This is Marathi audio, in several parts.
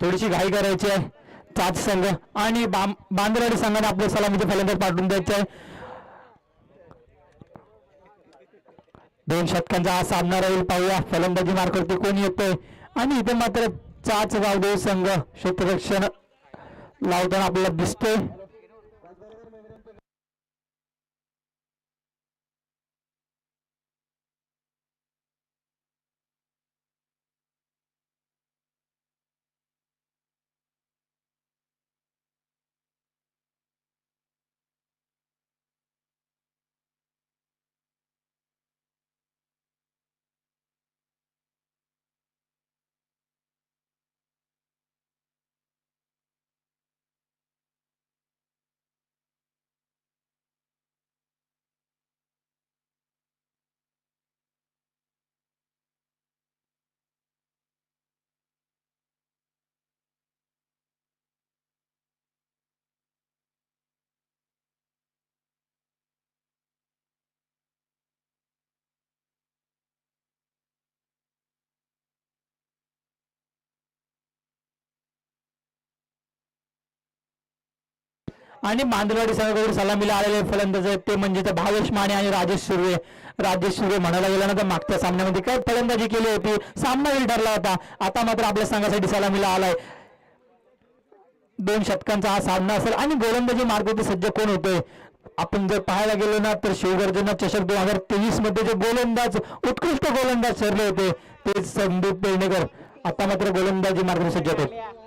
थोडीशी घाई करायची आहे. चाच संघ आणि बाम- बांदरवाडी संघाने आपल्या सलामीचे फलंदाज पाठवून द्यायचे आहे. दोन शतकांचा हा सामना राहील पाहूया. फलंदाजी मार्कवरती कोण येतोय आणि इथे मात्र चाच गावदेव संघ क्षेत्ररक्षण लावताना आपल्याला दिसतोय. आणि मांदरवाडी संघाकडून सलामीला आलेले फलंदाज आहेत ते म्हणजे ते भावेश माने आणि राजेश सुर्वे राजेश सुर्वे म्हणायला गेला ना तर मागच्या सामन्यामध्ये काय फलंदाजी केली होती? सामना वेळ ठरला होता. आता मात्र आपल्या संघासाठी सलामीला आलाय. दोन शतकांचा हा सामना असेल. आणि गोलंदाजी मार्गाचे सज्ज कोण होते आपण जर पाहायला गेलो ना तर शिवगर्जना चषक दोन हजार तेवीसमध्ये जे गोलंदाज उत्कृष्ट गोलंदाज ठरले होते ते संदीप पेरणेकर आता मात्र गोलंदाजी मार्गाने सज्ज होते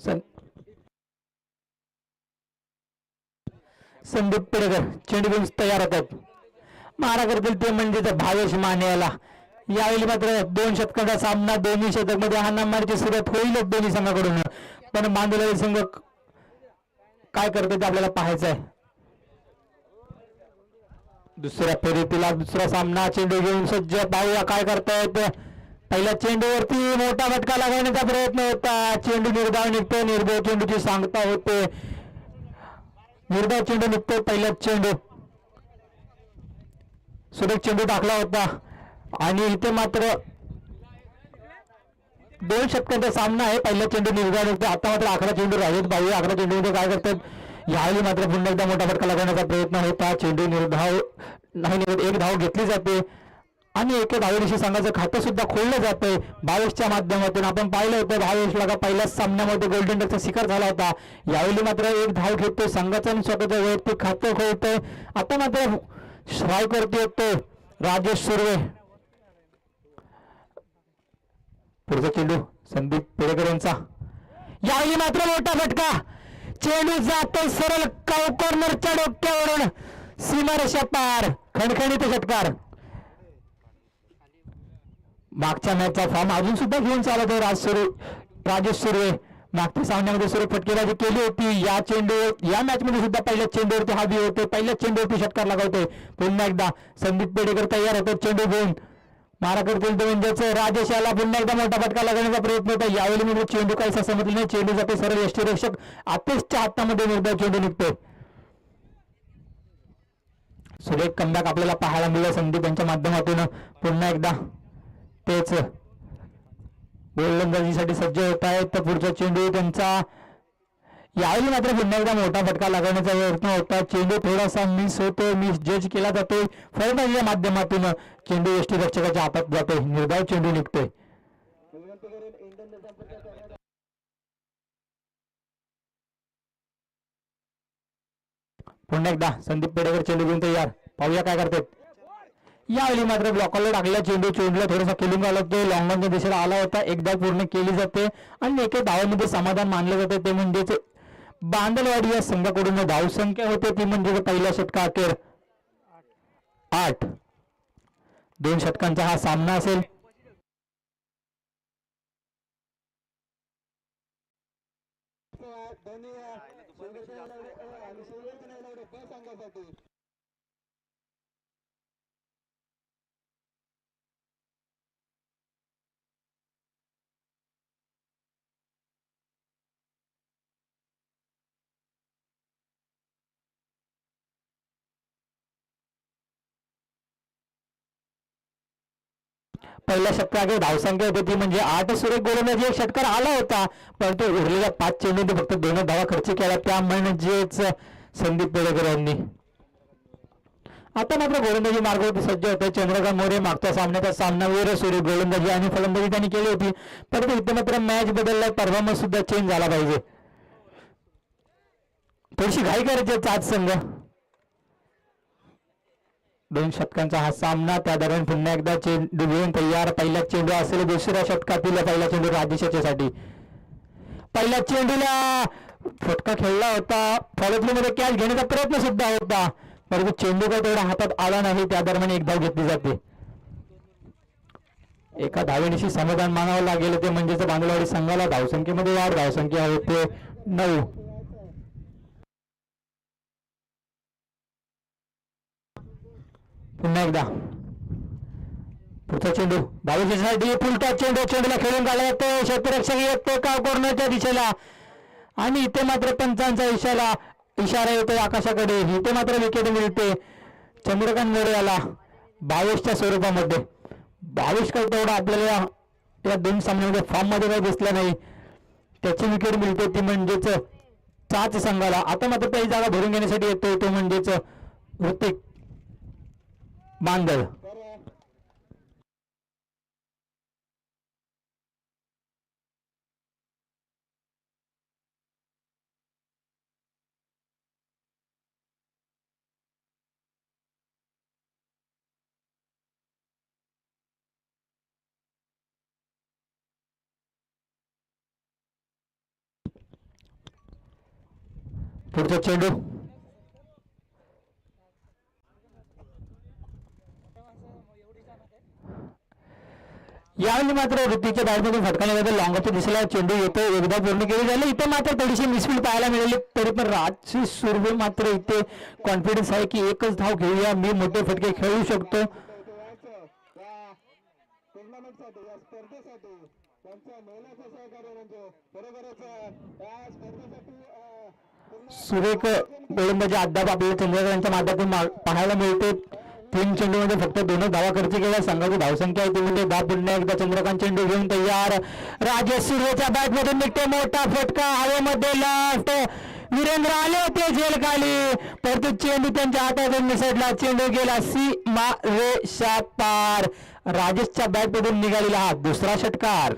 सं- संदीप पेडकर चेंडू तयार होतात. मारा करतील ते म्हणजे भावेश माने याला यावेळी मात्र दोन शतकाचा सामना दोन्ही शतकमध्ये हाणामारीची सुरुवात होईलच दोन्ही संघाकडून. पण बांधलेले संघ काय करते ते आपल्याला पाहायचं आहे दुसऱ्या फेरीतील दुसरा सामना चेंडू घेऊन सज्ज पाहूया काय करतायत. पहिल्या चेंडूवरती मोठा फटका लागवण्याचा प्रयत्न होता. चेंडू निर्धाव निघतो. निर्भय चेंडूची सांगता होते. निर्धाव चेंडू निघतो पहिला चेंडू सुरेख चेंडू टाकला होता. आणि इथे मात्र दोन शतकांचा सामना आहे. पहिला चेंडू निर्धाव निघतो. आता मात्र अकरा चेंडू राहिलेत. बाई अकरा चेंडूमध्ये काय करतात? यावेळी मात्र पुन्हा एकदा मोठा फटका लागवण्याचा प्रयत्न होता. चेंडू निर्धाव नाही निघत एक धाव घेतली जाते. आणि एका धावेशी संघाचं खातं सुद्धा खोललं जातंय. भावेशच्या माध्यमातून आपण पाहिलं होतं भावेशला का पहिल्याच सामन्यामध्ये गोल्डन डकचा शिकार झाला होता. यावेळी मात्र एक धाव घेतोय संघाचं आणि स्वतःचं वैयक्तिक खातं खोलतोय. आता मात्र श्राय करते येतोय राजेश सुर्वे. पुढचा चेंडू संदीप पेडेकर यांचा. यावेळी मात्र मोठा फटका. चेंडू जातो सरळ काव कॉर्नरच्या डोक्यावरून. सीमारेषा पार. खणखणीत षटकार मागच्या मॅचचा फॉर्म अजून सुद्धा घेऊन चालत आहे राज सुरे राजेश सुर्वे मागच्या सामन्यामध्ये सुरे फटकेबाजी केली होती. या चेंडू या मॅच मध्ये सुद्धा पहिल्या चेंडूवरती हवी होते. पहिल्या चेंडूवरती षटकार लागवते. पुन्हा एकदा संदीप पेडेकर तयार होतो चेंडू घेऊन. मारा केलं म्हणजेच राजेश याला पुन्हा एकदा मोठा फटका लागण्याचा प्रयत्न होता. यावेळी म्हणजे चेंडू काहीसा समजला नाही. चेंडू जाते सरळ यष्टीरक्षक आतेशच्या हातामध्ये निर्धाव चेंडू निघतोय. सुरेख कमबॅक आपल्याला पाहायला मिळेल. संदीप यांच्या माध्यमातून पुन्हा एकदा तेच. गोलंदाजीसाठी सज्ज होत आहेत तर पुढचा चेंडू त्यांचा यावेळी मात्र पुन्हा एकदा मोठा फटका लागवण्याचा प्रयत्न होता चेंडू थोडासा मिस होतो मिस जज केला जातोय. फलंदाजीच्या माध्यमातून चेंडू यष्टी रक्षकाच्या हातात जातोय. निर्धाव चेंडू निघतोय. पुन्हा एकदा संदीप पेडेकर चेंडू घेऊन तयार. पाहूया काय करतात. यावेळी मात्र ब्लॉकरला टाकलेला चेंडू चेंडूला थोडासा खेळून आला तो लॉंगॉनच्या दिशेला आला होता. एकदा पूर्ण केली जाते. आणि एका धावामध्ये समाधान मानले जाते. ते म्हणजेच बांदलवाडी या संघाकडून धावसंख्या होते. ती म्हणजे पहिल्या षटका अखेर आठ. दोन षटकांचा हा सामना असेल. पहिल्या षटकागे धावसंख्या होती ती म्हणजे आठ सुरेख गोलंदाजी. एक षटकार आला होता परंतु उरलेल्या पाच चेंडूंनी फक्त दोन धावा खर्च केला त्या म्हणजेच संदीप पेडेकर यांनी. आता मात्र गोलंदाजी मार्गावरती सज्ज होते. चंद्रकांत मोरे मागच्या सामन्याचा सामना वीर सुरेख गोलंदाजी आणि फलंदाजी त्यांनी केली होती. परंतु इथे मात्र मॅच बदलला परफॉर्मन्स सुद्धा चेंज झाला पाहिजे. थोडीशी घाई करायची आज संघ. दोन षटकांचा हा सामना. त्या दरम्यान पुन्हा एकदा चेंडू घेऊन तयार पहिला चेंडू असेल दुसऱ्या षटकातील पहिला चेंडू राजेशाच्यासाठी पहिल्या चेंडूला फटका खेळला होता. फॉलोथ्रीमध्ये कॅच घेण्याचा प्रयत्न सुद्धा होता. परंतु चेंडू काय तेवढा हातात आला नाही. त्या दरम्यान एक धाव घेतली जाते. एका धावेनिशी समाधान मानावं लागेल ते म्हणजेच बांधवाडी संघाला धावसंख्येमध्ये वाढ. धावसंख्या होते नऊ. पुन्हा एकदा. पुढचा चेंडू. बावीससाठी पुलटा चेंडू चेंडूला खेळून काढला जातो. क्षेत्ररक्षक येतो का कोर्नरच्या दिशेला. आणि इथे मात्र पंचांचा इशारा इशारा येतो आकाशाकडे. इथे मात्र विकेट मिळते चंद्रकांत मोरे याला बावीसच्या स्वरूपामध्ये. बावीस का तेवढा आपल्याला या दोन सामन्यामध्ये फॉर्ममध्ये काही दिसला नाही. त्याची विकेट मिळते ती म्हणजेच चाच संघाला. आता मात्र काही जागा भरून घेण्यासाठी येतोय तो म्हणजेच ऋतिक. बांदल. पुढचा चेंडू. यावेळी मात्र ऋतूच्या बॅटमधून फटकाण्यामध्ये लॉंगरच्या दिशेला चेंडू येतो एकदा पूर्ण केली झाली इथे मात्र थोडीशी मिसफील्ड पाहायला मिळाली तरी पण राजची सुर्वे मात्र इथे कॉन्फिडन्स आहे की एकच धाव घेऊया. मी मोठे फटके खेळू शकतो. सुरेख गोलंदाजी अद्याप आपल्याला चंद्रकरांच्या माध्यमातून मा- पाहायला मिळते तीन चेंडूमध्ये फक्त दोन धावा खर्च केल्या संघाची धावसंख्या होती म्हणजे दहा पुन्हा एकदा चंद्रकांत चेंडू घेऊन तयार. राजेश सुर्वेच्या बॅट मधून निघते मोठा फटका. हवेमध्ये लास्ट वीरेंद्र आले होते झेल खाली परंतु चेंडू त्यांच्या हातातून मिसळला. चेंडू गेला सी मा रेषा पार राजेशच्या बॅट मधून निघालेला हा दुसरा षटकार.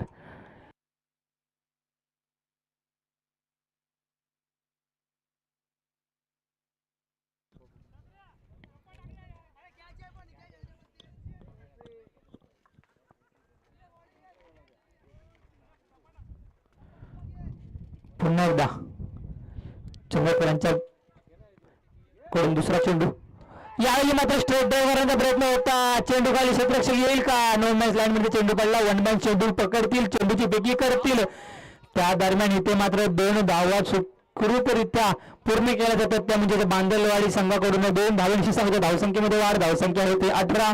पुन्हा एकदा चंद्रकरांच्या कडून दुसरा चेंडू. यावेळी मात्र स्ट्रेट ड्रायव्हरांचा प्रयत्न होता. चेंडू खाली क्षेत्ररक्षक येईल का? नो मॅच लाईन मध्ये चेंडू पडला. वन बॅन चेंडू पकडतील. चेंडूची बेकी करतील. त्या दरम्यान इथे मात्र दोन धावा सुखरूपरित्या पूर्ण केल्या जातात. त्या म्हणजे बांदलवाडी संघाकडून दोन धावांशी संघ धावसंख्येमध्ये वाढ. धावसंख्या होते अठरा.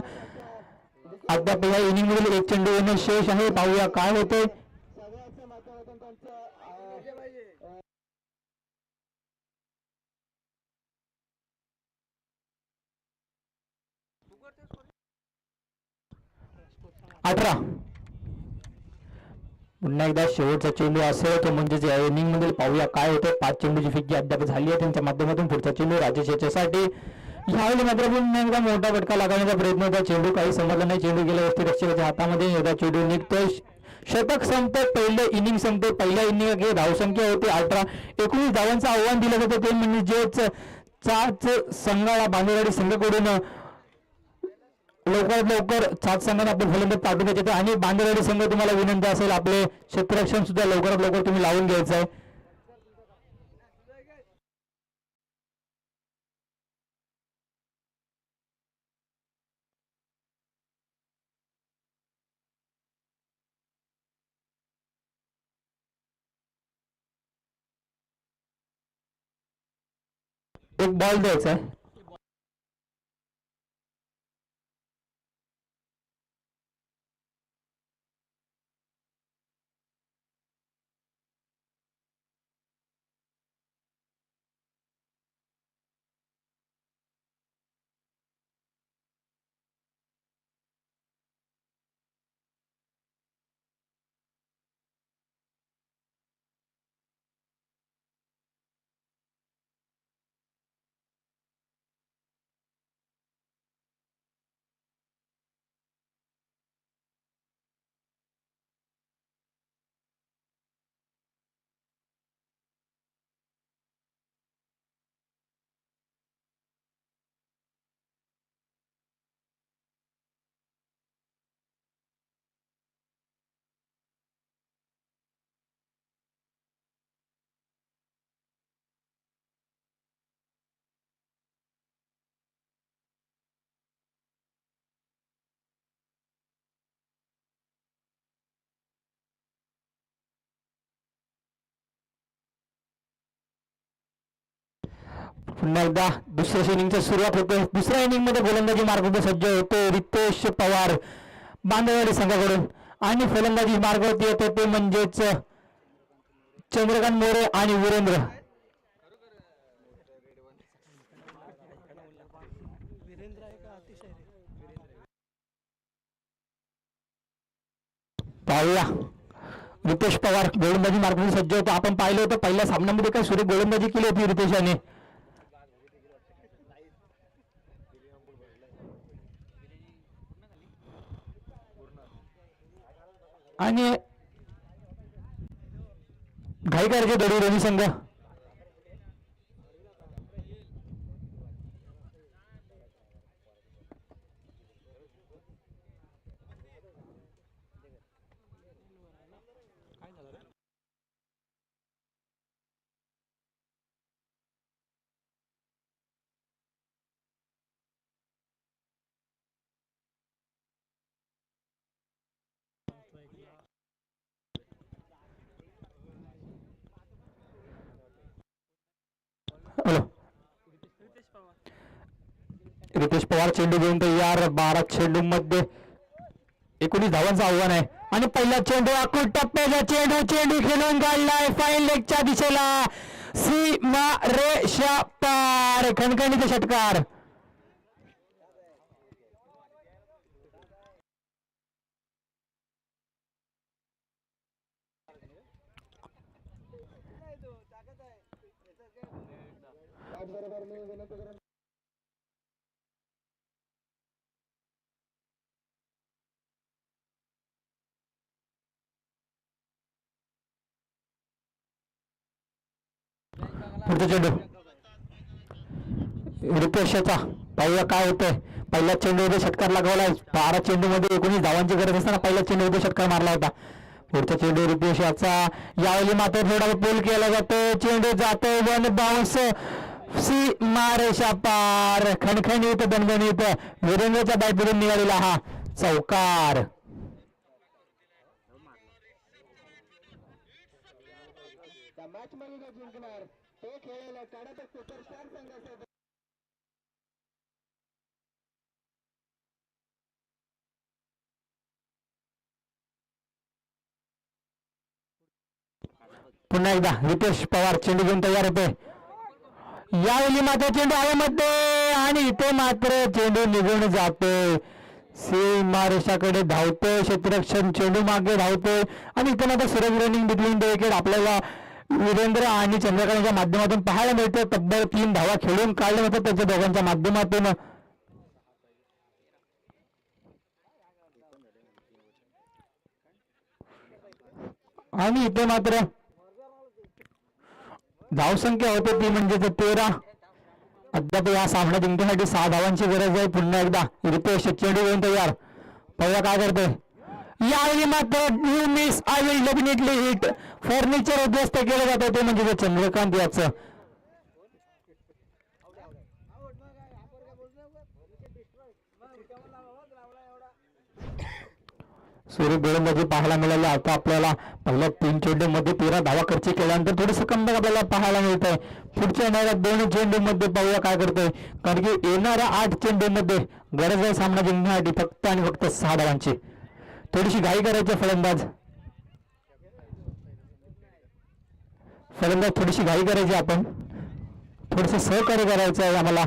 अद्याप या इनिंग मधील एक चेंडू येणे शेष आहे. पाहूया काय होते सगळ्यांच्या माध्यमातून त्यांचं अं, अठरा. पुन्हा एकदा शेवटचा चेंडू असेल तो म्हणजेच या इनिंग मधील पाहूया काय होतं. पाच चेंडूची फिक्की अद्याप झाली आहे. त्यांच्या माध्यमातून पुढचा चेंडू राजेश याच्यासाठी. यावेळी मात्र पुन्हा एकदा मोठा फटका लागण्याचा प्रयत्न होता. चेंडू काही समजला नाही. चेंडू गेला रक्षकाच्या हातामध्ये. एकदा चेंडू निघतोय शतक संपते. पहिले इनिंग संपते. पहिल्या इनिंग धावसंख्या होती अठरा. एकोणीस धावांचं आव्हान दिलं जातं. ते म्हणजेच चाच संघाला बांधेवाडी संघाकडून लवकरात लवकर सात संघाने आपले फलंदाज पाठवून द्यायचे आणि बांधवाडी संघ तुम्हाला विनंती असेल आपले क्षेत्ररक्षण सुद्धा लवकरात लवकर तुम्ही लावून घ्यायचं आहे एक बॉल द्यायचा आहे पुन्हा एकदा दुसऱ्या इनिंगचा सुरुवात होते दुसऱ्या इनिंगमध्ये फलंदाजी गोलंदाजी मार्गावर सज्ज होते. रितेश पवार बांधववाडी संघाकडून आणि फलंदाजी मार्गावरती येतो ते म्हणजेच चंद्रकांत मोरे आणि वीरेंद्र. पाहूया. रितेश पवार गोलंदाजी मार्गावर सज्ज होतो. आपण पाहिलं होतं पहिल्या सामन्यामध्ये काय सुरेख गोलंदाजी केली होती रितेशाने. आणि घाई करायचे दोन्ही दोन्ही संघ. रितेश पवार चेंडू घेऊन तयार बारा चेंडू मध्ये एकोणीस धावांचं आव्हान आहे. आणि पहिला चेंडू अकूट टप्प्याचा चेंडू चेंडू खेळून काढलाय फाईन लेगच्या दिशेला. सीमा रेषा पार. खणखणीचे षटकार. पुढचा चेंडू. रितेशचा पाहूया काय होतंय? चेंडू चेंडूमध्ये षटकार लागवला बारा चेंडू मध्ये एकोणीस धावांची गरज असताना पहिल्या चेंडूमध्ये षटकार मारला होता. पुढचा चेंडू रितेश याचा यावेळी मात्र थोडा पोल केला जातो. चेंडू जातो. वन बाउन्स सी मारेशा पार. खणखणीत दणदणीत. वीरेंद्रच्या बॅटमधून निघालेला हा चौकार त्या मॅच मध्ये जो जिंकणार तो खेळायला काढा सुपरस्टार संघाचा पुन्हा एकदा रितेश पवार चेंडू घेऊन तयार होते. यावेळी मात्र चेंडू हवेमध्ये आणि इथे मात्र चेंडू निघून जातोय सीमारेषाकडे धावते क्षेत्ररक्षण चेंडू मागे धावते आणि इथे मात्र Suraj running between the wicket आपल्याला वीरेंद्र आणि चंद्रकांतच्या माध्यमातून पाहायला मिळते. तब्बल तीन धावा खेळून काढले होते त्याच्या दोघांच्या माध्यमातून. आणि इथे मात्र धावसंख्या होते ती म्हणजे तेरा. अद्याप या सामना जिंकण्यासाठी सहा धावांची गरज आहे. पुन्हा एकदा रितेश चेंडू घेऊन तयार. पहिला काय करते यावेळी मात्र you miss I will definitely hit furniture उद्ध्वस्त केलं जातं. ते म्हणजे चंद्रकांत याचं. स्वरूप गोलंदाजी पाहायला मिळाली. आता आपल्याला पहिल्या तीन चेंडूमध्ये तेरा धावा खर्च केल्यानंतर थोडंसं कमबॅक आपल्याला पाहायला मिळत आहे पुढच्या येणाऱ्या दोन चेंडूमध्ये पाहूया काय करतोय. कारण की येणाऱ्या आठ चेंडूमध्ये गरज आहे सामना जिंकण्यासाठी फक्त आणि फक्त सहा धावांची. थोडीशी घाई करायची फलंदाज. फलंदाज थोडीशी घाई करायची आपण. थोडस सहकार्य करायचं आहे आम्हाला.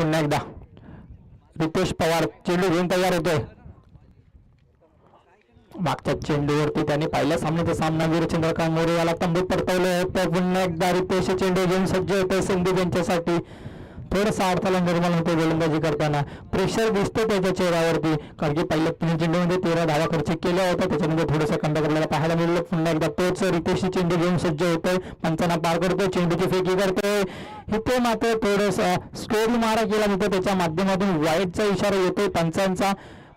पुन्हा एकदा. रितेश पवार चेंडू घेऊन तयार होतोय. मागच्या चेंडूवरती त्याने पहिल्या सामन्याचा सामना वीर चंद्रकांत मोरे याला तंबूत परतवलं तर पुन्हा एकदा रितेश चेंडू घेऊन सज्ज होतोय संधी त्यांच्यासाठी थोडंसं अडथळा निर्माण होतो गोलंदाजी करताना. प्रेशर दिसतो त्याच्या चेहऱ्यावरती. कारण की पहिल्या तीन चेंडूमध्ये तेरा धावा खर्च केला होता त्याच्यामध्ये थोडंसं कंडक आपल्याला पाहायला मिळलं. पुन्हा एकदा तोच रितेश चेंडू घेऊन सज्ज होतोय. पंचांना पार करतोय. चेंडूची फेकी करतोय. इथे मात्र थोडस स्टोरी मारा केला जातो त्याच्या माध्यमातून वाईटचा इशारा येतोय पंचांचा.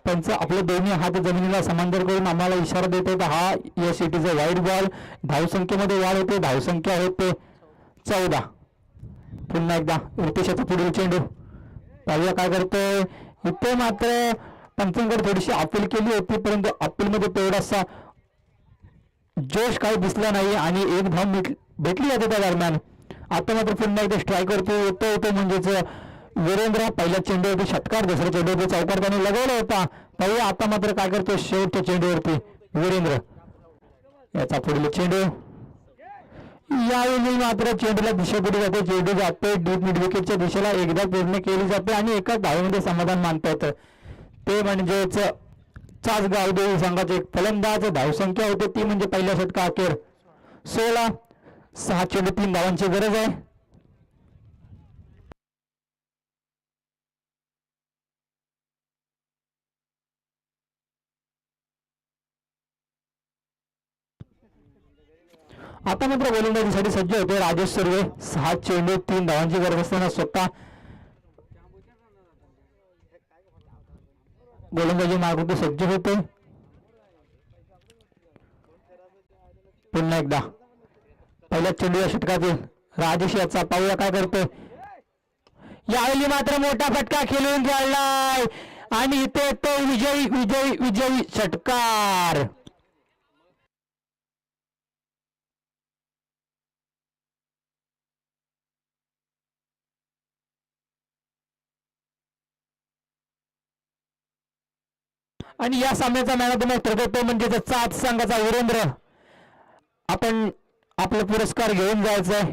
पंच आपले दोन्ही हात जमिनीला समांतर करून आम्हाला इशारा देतो तर हा या सिटीचा वाईट बॉल धावसंख्येमध्ये वाढ होते. धावसंख्या होते चौदा. पुन्हा एकदा रितेशाचा पुढील चेंडू पाहूया काय करतोय. इथे मात्र पंचांकडे थोडीशी अपील केली होती परंतु अपीलमध्ये तेवढासा जोश काही दिसला नाही आणि एक धाव भेटली जाते त्या दरम्यान. आता मात्र पुन्हा एकदा स्ट्राईक करतो येतो येतो म्हणजेच वीरेंद्र. पहिल्या चेंडूवरती षटकार दुसऱ्या चेंडूवरती चौकार त्याने लगवला होता. पाहूया आता मात्र काय करतो शेवटच्या चेंडूवरती वीरेंद्र. याचा पुढील चेंडू. यावेळी मात्र चेंडूला दिशा पुढे जाते? चेंडू जाते डीप मिडविकेटच्या दिशेला एकदा पूर्ण केली जाते आणि एका धावेमध्ये समाधान मानता येतं. ते म्हणजेच चाच देवी संघाचे एक फलंदाज धावसंख्या होते. ती म्हणजे पहिल्या षटका अखेर सोळा सहा चेंडू तीन धावांची गरज आहे. आता मात्र गोलंदाजीसाठी सज्ज होते राजेश सर्वे. सहा चेंडू तीन धावांची गरज असताना स्वतः गोलंदाजी मार्गावरती सज्ज होते. पुन्हा एकदा. पहिल्या चेंडू या षटकातील राजेश याचा पाहूया काय करतोय? यावेळी मात्र मोठा फटका खेळून खेळलाय. आणि इथे तो विजयी विजयी विजयी षटकार. आणि या सामन्याचा मॅन ऑफ द मॅच ठरतो तो म्हणजे आज संघाचा वीरेंद्र आपण आपला पुरस्कार घेऊन जायचंय.